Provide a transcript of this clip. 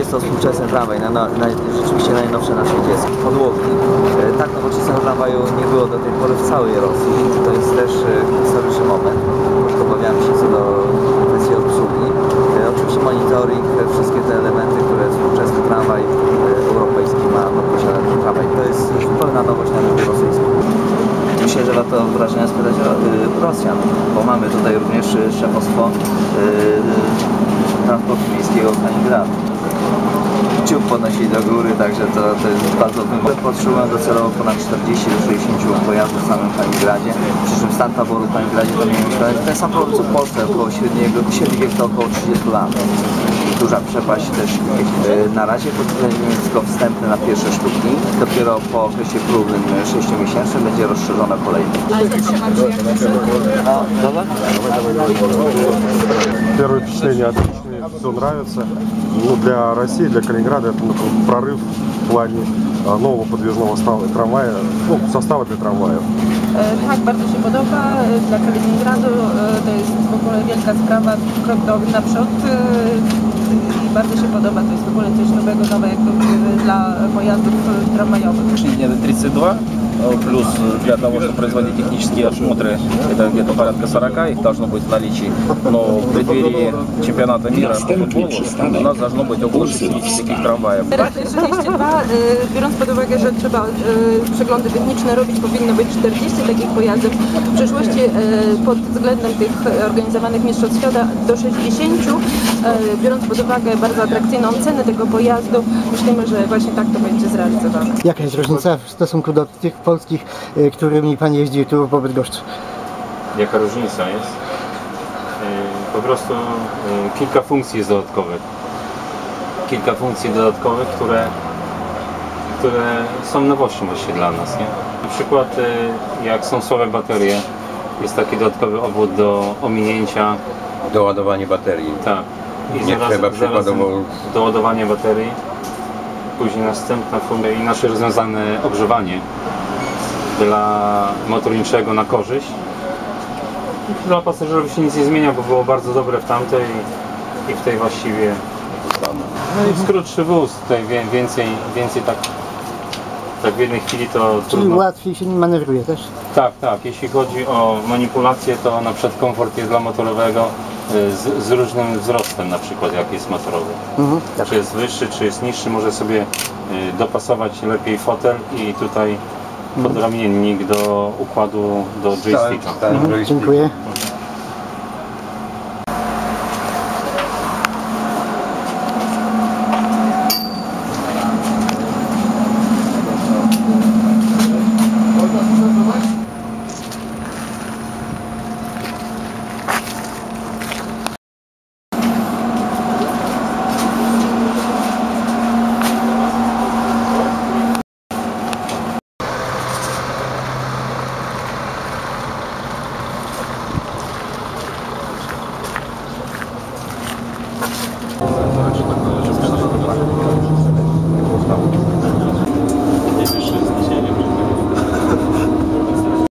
jest to współczesny tramwaj, na, na, rzeczywiście najnowsze na świecie podłogi. E, Tak nowoczesnego tramwaju nie było do tej pory w całej Rosji. To jest też e, historyczny moment. Obawiamy się co do kwestii obsługi. E, Oczywiście monitoring, wszystkie te elementy, które współczesny tramwaj europejski ma, ma posiada ten tramwaj. To jest zupełna nowość na rynku rosyjskim. Myślę, że warto wrażenia spytać o, y, Rosjan, bo mamy tutaj również szefostwo transportu miejskiego Kaliningradu Kciuk podnosili do góry, także to, to jest bardzo wymogne. Potrzebują docelowo ponad 40 do 60 pojazdów w samym Kaliningradzie, przy czym stan taboru w Kaliningradzie to nie jest ten sam problem co w Polsce, około średniego, średni wiek to około 30 lat. Duża przepaść też y, na razie pod względem jest tylko wstępny na pierwsze sztuki. Dopiero po okresie próbnym 6 miesięcznym będzie rozszerzona kolejność. No, dobra? Первое впечатление отличное, Все нравится. Ну, для России, для Калининграда это ну, прорыв в плане а, нового подвижного става- трамвая, ну, состава для трамваев. E, Tak, bardzo się podoba. E, Dla Kaliningradu e, to jest w ogóle wielka sprawa, krok do, naprzód e, i bardzo się podoba. To jest w ogóle coś nowego, nowe jakby e, dla pojazdów e, tramwajowych. Линия 32, э, плюс для того, чтобы производить технические осмотры, это где-то порядка 40 их должно быть в наличии. Но в преддверии чемпионата мира по футболу у нас должно быть около 60 таких трамваев. Teraz 42, e, biorąc pod uwagę, że trzeba e, przeglądy techniczne robić, powinno być 40 takich pojazdów. W przyszłości e, pod względem tych organizowanych mistrzostw świata do 60. E, Biorąc pod uwagę bardzo atrakcyjną cenę tego pojazdu, myślimy, że właśnie tak to będzie zrealizowane. Jaka jest różnica w stosunku do tych polskich, y, którymi Pan jeździł tu po Bydgoszczy? Jaka różnica jest? Yy, Po prostu yy, kilka funkcji jest dodatkowych. Kilka funkcji dodatkowych, które, które są nowością właściwie dla nas. Nie? Na przykład jak są słabe baterie, jest taki dodatkowy obwód do ominięcia. doładowanie baterii. Tak. Nie trzeba przykładowo- doładowanie baterii. Później następna funkcja, inaczej rozwiązane ogrzewanie dla motorniczego na korzyść. Dla pasażerów się nic nie zmienia, bo było bardzo dobre w tamtej i w tej właściwie. No i skrótszy wóz, tutaj więcej, więcej tak, tak w jednej chwili to Czyli trudno. łatwiej się nim manewruje też? Tak, tak. Jeśli chodzi o manipulację, to na przykład komfort jest dla motorowego y, z, z różnym wzrostem, na przykład jak jest motorowy. Mhm. Czy jest wyższy, czy jest niższy, może sobie y, dopasować lepiej fotel i tutaj podramiennik do układu do joysticka. Mhm. joystick. Dziękuję.